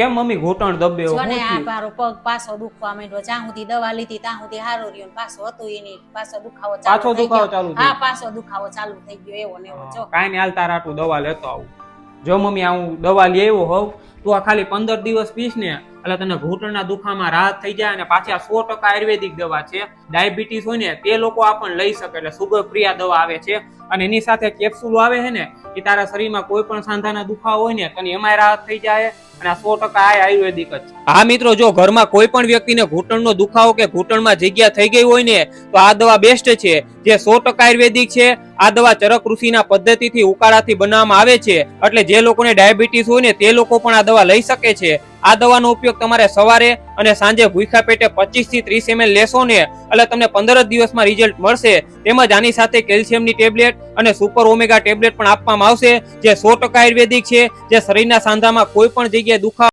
કેમ મમ્મી ઘૂંટણ દબે જો આ મારો પગ પાછો દુખવા માંડ્યો. જ્યાં સુધી દવા લીધી ત્યાં સુધી હારો રહ્યો ને પાછો હતું એની પાછો દુખાવો પાછો દુખાવો ચાલુ હા પાછો દુખાવો ચાલુ થઈ ગયો એવો ને એવો જો. કાંઈ નહીં હાલ તારા હાટુ દવા લેતો આવું. જો મમ્મી આ હું દવા લઈ આવ્યો હોઉં તું આ ખાલી પંદર દિવસ પીશ ને એટલે તને ઘૂંટણના દુખામાં રાહત થઈ જાય અને પાછી આ સો ટકા આયુર્વેદિક દવા છે. ડાયાબિટીસ હોય ને તે લોકો આ પણ લઈ શકે એટલે સુગર પ્રિયા દવા આવે છે. અને એની સાથે કેપ્સ્યુલ આવે છે ને એ તારા શરીરમાં કોઈ પણ સાંધાના દુખાવો હોય ને તને એમાંય રાહત થઈ જાય. અને સો ટકા આયુર્વેદિક જ છે. હા મિત્રો, જો ઘરમાં કોઈ પણ વ્યક્તિને ઘૂંટણનો દુખાવો કે ઘૂંટણમાં જગ્યા થઈ ગઈ હોય ને, તો આ દવા બેસ્ટ છે. જે સો ટકા આયુર્વેદિક છે આ દવા ચરક ઋષિના પદ્ધતિથી ઉકાળાથી બનાવવામાં આવે છે. એટલે જે લોકોને ડાયાબિટીસ હોય ને તે લોકો પણ આ દવા લઈ શકે છે. આ દવાનો ઉપયોગ તમારે સવારે અને સાંજે ભૂખ્યા પેટે 25 થી ત્રીસ એમ લેશો ને, એટલે તમને પંદર જ દિવસમાં રિઝલ્ટ મળશે. તેમજ આની સાથે કેલ્શિયમની ટેબ્લેટ અને સુપર ઓમેગા ટેબ્લેટ પણ આપવામાં આવશે. જે સો ટકા આયુર્વેદિક છે. જે શરીરના સાંધામાં કોઈ પણ જગ્યાએ દુખાવો